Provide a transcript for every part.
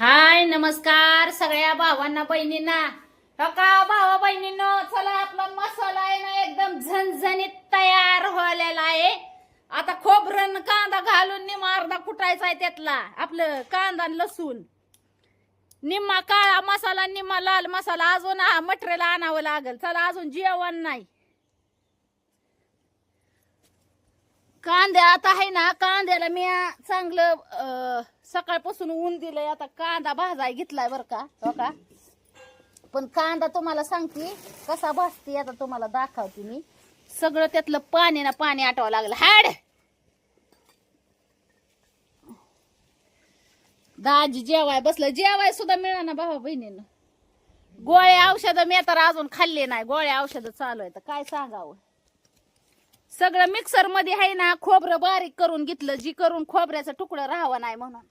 हाय नमस्कार सगळ्या भावांना बहिणींना. का भावा बहिणींनो चला आपला मसाला आहे ना एकदम झणझणीत तयार व्हायला आहे. आता खोबरं कांदा घालून निम्मा अर्धा कुटायचा आहे त्यातला. आपलं कांदा लसूण. निम्मा काळा मसाला निम्मा लाल मसाला अजून मटेरियल आणावं लागेल. चला अजून जेवण नाही. कांद्या आता आहे ना कांद्याला मी चांगलं सकाळपासून ऊन दिलंय आता कांदा भाजाय घेतलाय बर का हो का? पण कांदा तुम्हाला सांगते कसा भाजते आता तुम्हाला दाखवते मी. सगळं त्यातलं पाणी ना पाणी आटावं लागलं. हाड! दाजी जेवाय बसलं. जेवाय सुद्धा मिळाना भावा बहिणीनं. गोळ्या औषधं मी तर अजून खाल्ले नाही. गोळ्या औषधं चालू आहे तर काय सांगावं? सगळं मिक्सरमध्ये आहे ना खोबरं बारीक करून घेतलं. जी करून खोबऱ्याचा तुकडं राहावं नाही म्हणून.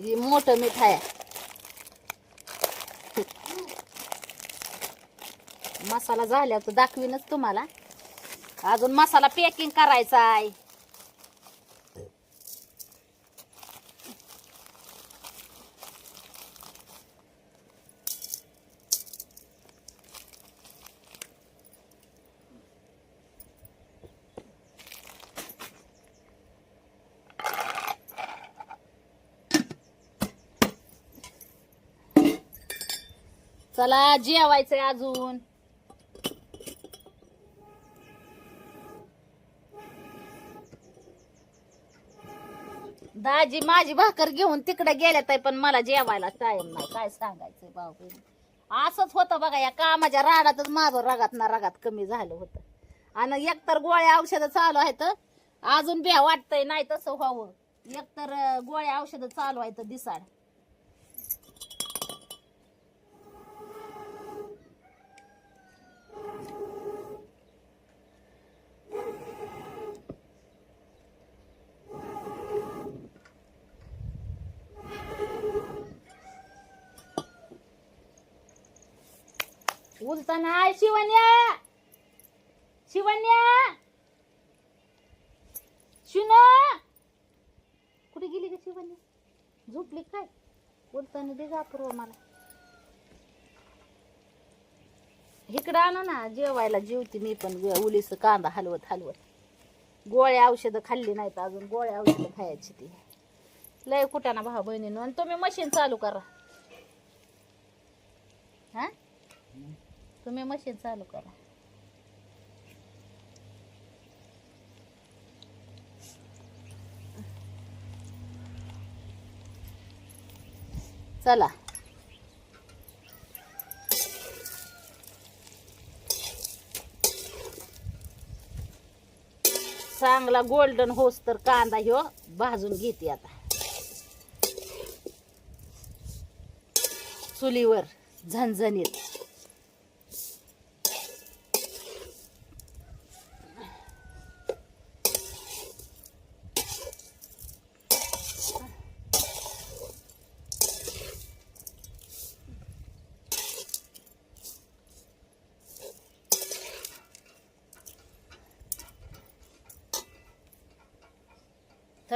हे मोठं मीठ आहे. मसाला झाल्यावर तर दाखवीनच तुम्हाला. अजून मसाला पॅकिंग करायचा आहे चला जेवायचंय अजून. दाजी माझी भाकर घेऊन तिकडे गेल्यात आहे पण मला जेवायला टाइम नाही. काय सांगायचंय बाबू असंच होतं बघा या कामाच्या रागातच माझं रगात ना रगात कमी झालं होतं. आणि एकतर गोळ्या औषधं चालू आहेत अजून बिया वाटतंय नाही तसं व्हावं. एकतर गोळ्या औषधं चालू आहेत दिसाड. उलताना आय शिवण्या. शिवण्या. शिना कुठे गेली का शिवण्या? झोपली काय? उलताना दे जाकर मला. इकडं आणू ना जेवायला जेवते मी पण. उलीस कांदा हलवत हलवत. गोळ्या औषधं खाल्ली नाहीत अजून. गोळ्या औषधं खायची ती. लय कुठं भाऊ बहिणीनं. आणि तुम्ही मशीन चालू करा. हा? तुम्ही मशीन चालू करा. चला. चांगला गोल्डन होस तर कांदा ह्यो भाजून घेते आता. चुलीवर झणझणीत.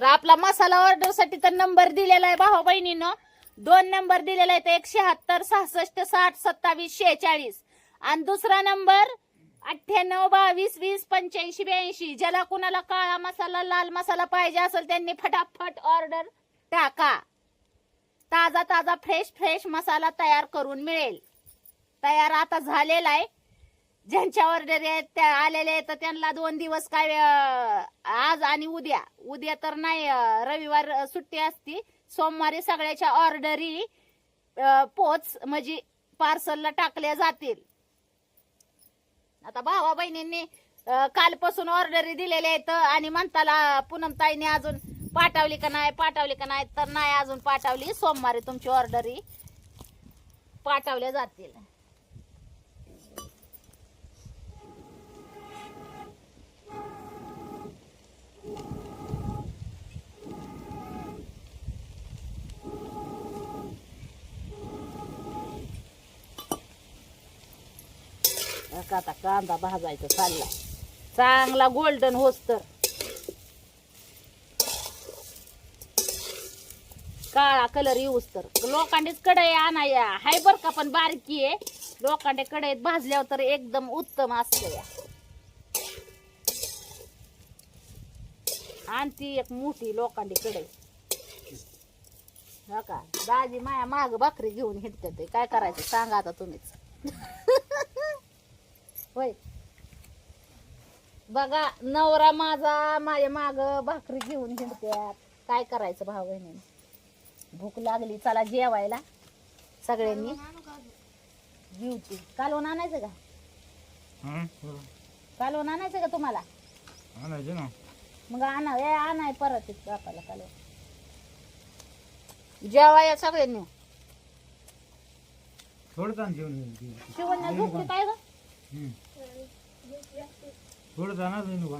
तर आपला मसाला ऑर्डरसाठी तर नंबर दिलेला आहे भावा बहिणीनं. दोन नंबर दिलेला आहे तर एक शहात्तर सहासष्ट साठ सत्तावीस शेहेचाळीस. आणि दुसरा नंबर अठ्ठ्याण्णव बावीस वीस पंच्याऐंशी ब्याऐंशी. ज्याला कुणाला काळा मसाला लाल मसाला पाहिजे असेल त्यांनी फटाफट ऑर्डर टाका. ताजा ताजा फ्रेश फ्रेश मसाला तयार करून मिळेल. तयार आता झालेला आहे. ज्यांच्या ऑर्डर आहेत त्या आलेले आहेत तर त्यांना दोन दिवस काय आज आणि उद्या. उद्या तर नाही रविवार सुट्टी असती. सोमवारी सगळ्याच्या ऑर्डरी पोच म्हणजे पार्सलला टाकल्या जातील. आता भावा बहिणींनी कालपासून ऑर्डरी दिलेल्या आहेत आणि म्हणताला पूनमताईने अजून पाठवली का नाही पाठवली का नाही? तर नाही अजून पाठवली. सोमवारी तुमची ऑर्डरी पाठवल्या जातील. का आता कांदा भाजायचा चालला. चांगला गोल्डन होस तर. काळा कलर येऊस तर. लोखंडीच कढई आणाया हाय बर का पण बारकी आहे लोकांडे कढईत भाजल्यावर तर एकदम उत्तम असतं या. आणि ती एक मोठी लोखंडी कढई. हा का? दाजी माया माग भाकरी घेऊन हिंडते ते काय करायचं सांगा आता तुम्हीच. होय. बघा नवरा माझा माझ्या माग भाकरी घेऊन हिंडत्यात. काय करायचं भाऊ बहिणीने? भूक लागली चला जेवायला. सगळ्यांनी जेवती कालवण आणायचं का? कालवण आणायचं का तुम्हाला? आणायचे ना. मग आणा ए आणाय परत बापाला कालवण जेवाया सगळ्यांनी. थोडं जेवण झोपते काय ग? थोडं जाणार नाही नुका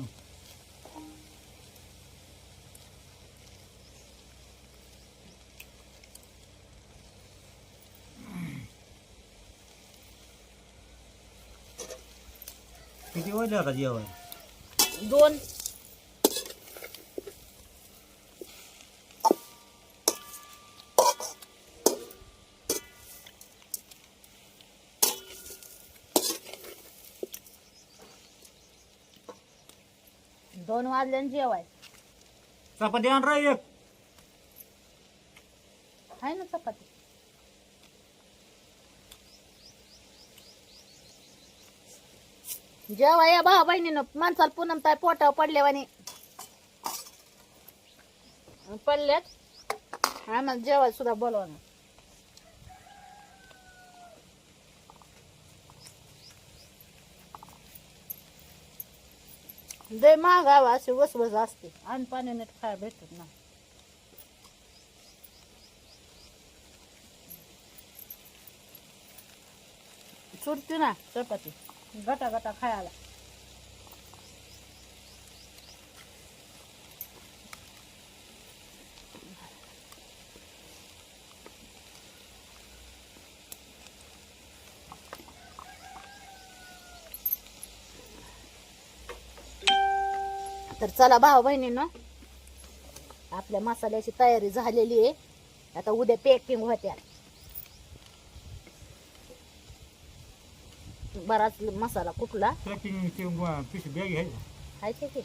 किती वाजले आता जेवण दोन. दोन वाजल्यानं जेवाय चपाती आण रा एक. आहे ना चपाती. जेव्हा या भाऊ बहिणीनं. माणसाला पुनम ताय पोटावर पडल्यावानी पडल्यात? आम्हाला जेवाय सुद्धा बोलवा दे मागावा असे वसवस असते. आणि पाणी नीट खायला भेटत ना सुटते ना चपाती. गटा गटा खायला. तर चला भाऊ बहिणीनं आपल्या मसाल्याची तयारी झालेली आहे. आता उद्या पॅकिंग होत्या. बराच मसाला कुठला? पॅकिंग बॅग आहे. की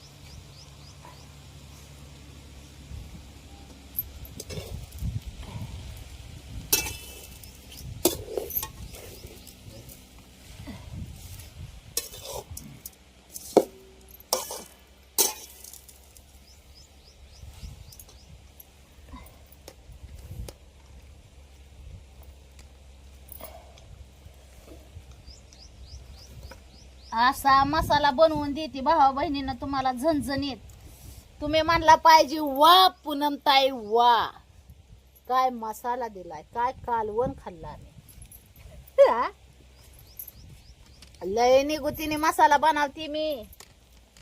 असा मसाला बनवून देते. भावा बहिणीनं तुम्हाला झणझणीत. तुम्ही म्हणला पाहिजे वा पूनम ताई वा. काय मसाला दिलाय काय कालवण खाल्ला हा? लय निगुतीने मसाला बनवते मी.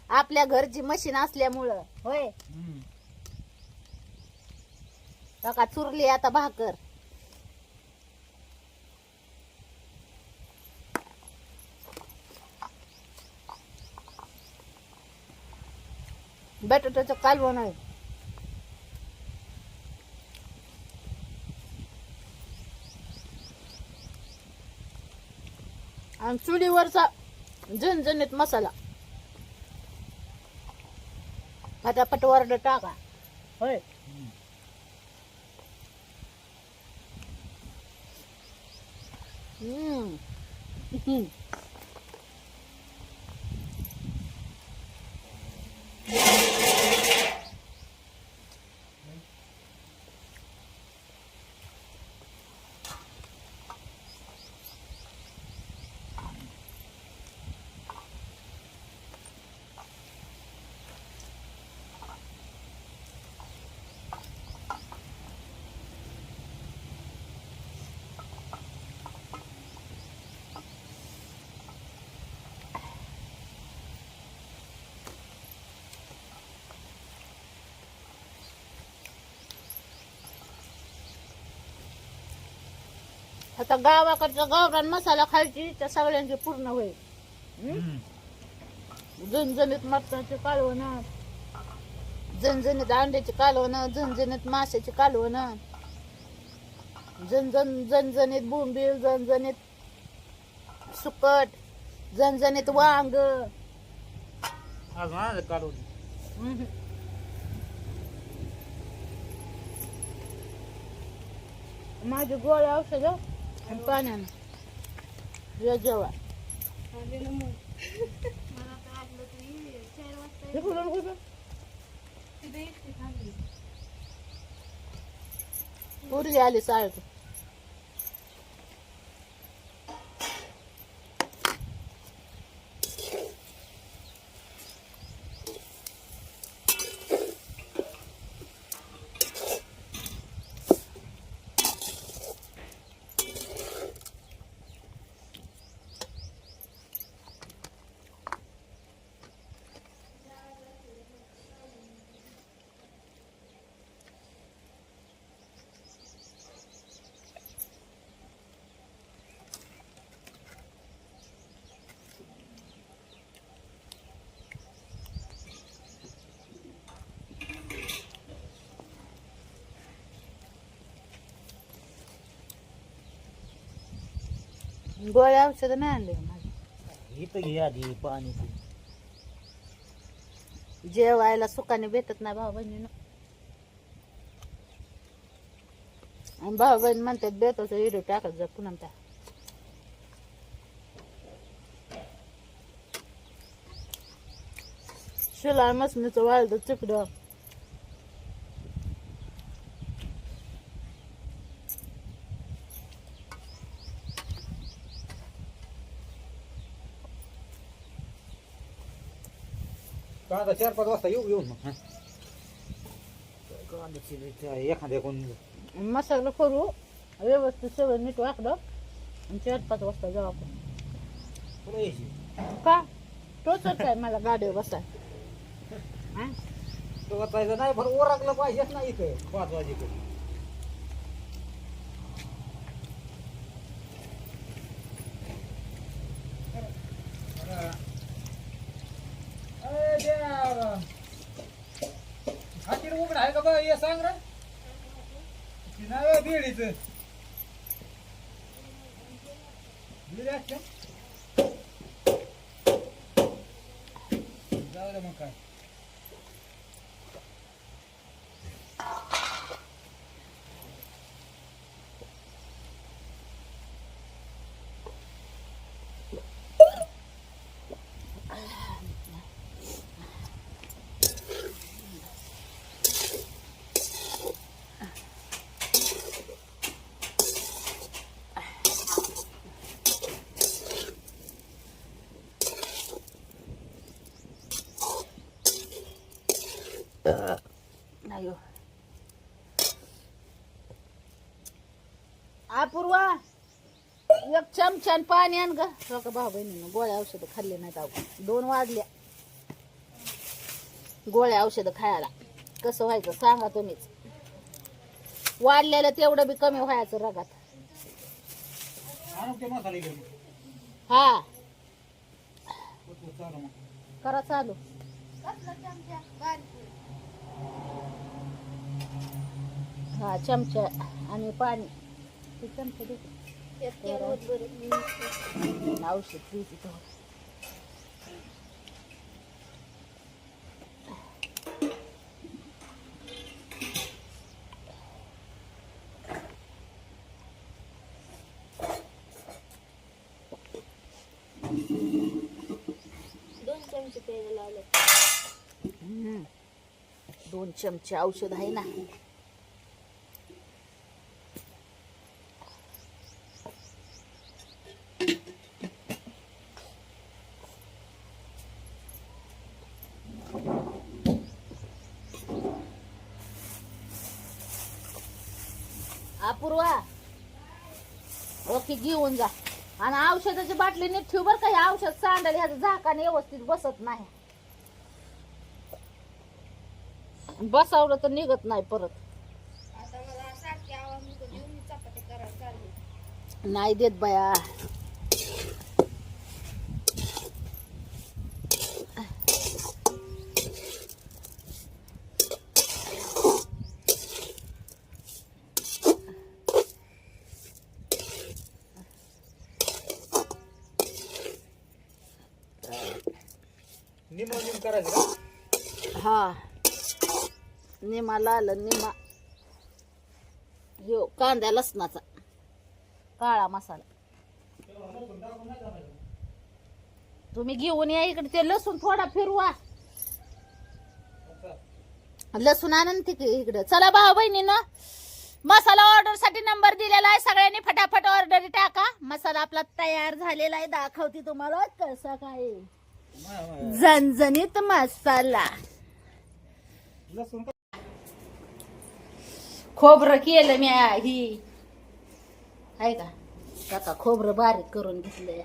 आपल्या घरची मशीन असल्यामुळं. होय. का चुरली आता भाकर. बटाट्याचं कालवण आहे आणि चुलीवरचा झणझणीत मसाला फटाफट वरड टाका होय हम्म Yeah. आता गावाकडचा गावरान मसाला खायची त्या सगळ्यांची पूर्ण होईल हम्म. झणझणीत मटणाची कालवण झणझणीत अंड्याची कालवण झणझणीत माशाची कालवण झणझण झणझणीत बोंबील झणझणीत सुकट झणझणीत वांग काढून हम्म. माझी गोळ्या औषध आणि पाण्यानं. हे जेव्हा इकडून पोरगी आली साळत गोळ्या औषध नाही आणले माझी? इथं घे आधी पाणी ते. जेवायला सुखाने भेटत नाही भाऊ बहिणीनं. आणि भाऊ बहीण म्हणतात बेताचं व्हिडिओ टाकत जा पुन्हा त्या. शिला मसनीचं वाळद चिकडं कांदा चार पाच वाजता येऊ येऊन मग हा. एखाद्या कोण मसाला करू व्यवस्थित सगळं नीट वाकडं आणि चार पाच वाजता जाऊ आपण पुढे येशील का तोच आहे मला गाडीवर बसाय हा? तो वाचायचं नाही बरं ओरखलं पाहिजेच ना इथं पाच वाजेकडे पाकिट उघड आहे का बघ हे सांग रे. नाही बिडीच बिडी असते. जाऊ दे मग काय अयो अपूर्वा एक चमच्यान पाणी आण ग. हो का भाऊ बहिणीनं गोळ्या औषधं खाल्ले नाहीत अहो दोन वाजल्या. गोळ्या औषधं खायला. कसं व्हायचं सांगा तुम्हीच. वाढलेलं तेवढं बी कमी व्हायचं रगात. हा. करा चालू. हा चमचा आणि पाणी. चमचा दे औषध प्लीज इथं हम्म. दोन चमचे औषध आहे ना अपूर्वा ओके घेऊन जा. आणि औषधाची बाटली नीट ठेव बरं का हे औषध सांडल ह्याचं झाकाने व्यवस्थित बसत नाही. बसावलं तर निघत नाही परत. नाही देत बाया. निम निम करायचं का? हा. निमा आलं निमा. यो कांद्या लसणाचा. काळा मसाला. तुम्ही घेऊन या इकडे ते लसूण थोडा फिरवा. लसूण आणून तिकडे इकडे. चला भाऊ बहिणीनं मसाला ऑर्डरसाठी नंबर दिलेला आहे. सगळ्यांनी फटाफट ऑर्डर टाका. मसाला आपला तयार झालेला आहे. दाखवते तुम्हाला. कसा काय? झणझणीत मसाला. खोबरं केलं मी ही. आहे का? काका खोबरं बारीक करून घेतलंय.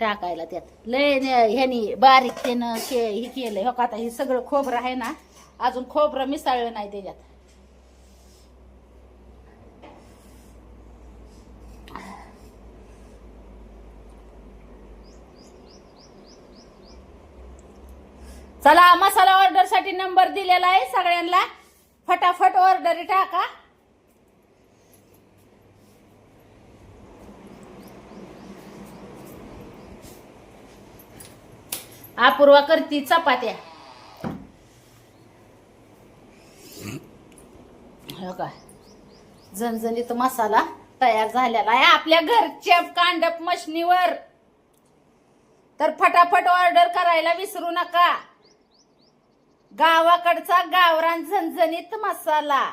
टाकायला त्यात. लय न- ह्यानी बारीक त्यानं के हे केलं हो का आता हे सगळं खोबरं आहे ना अजून खोबरं मिसळलं नाही त्याच्यात. चला मसाला ऑर्डरसाठी नंबर दिलेला आहे सगळ्यांना. फटाफट ऑर्डर टाका. अपूर्वा करती चपात्या. हो का? झणझणीत मसाला तयार झालेला आहे आपल्या घरच्या कांडप मशनीवर. तर फटाफट ऑर्डर करायला विसरू नका. गावाकडचा गावरान झणझणीत मसाला.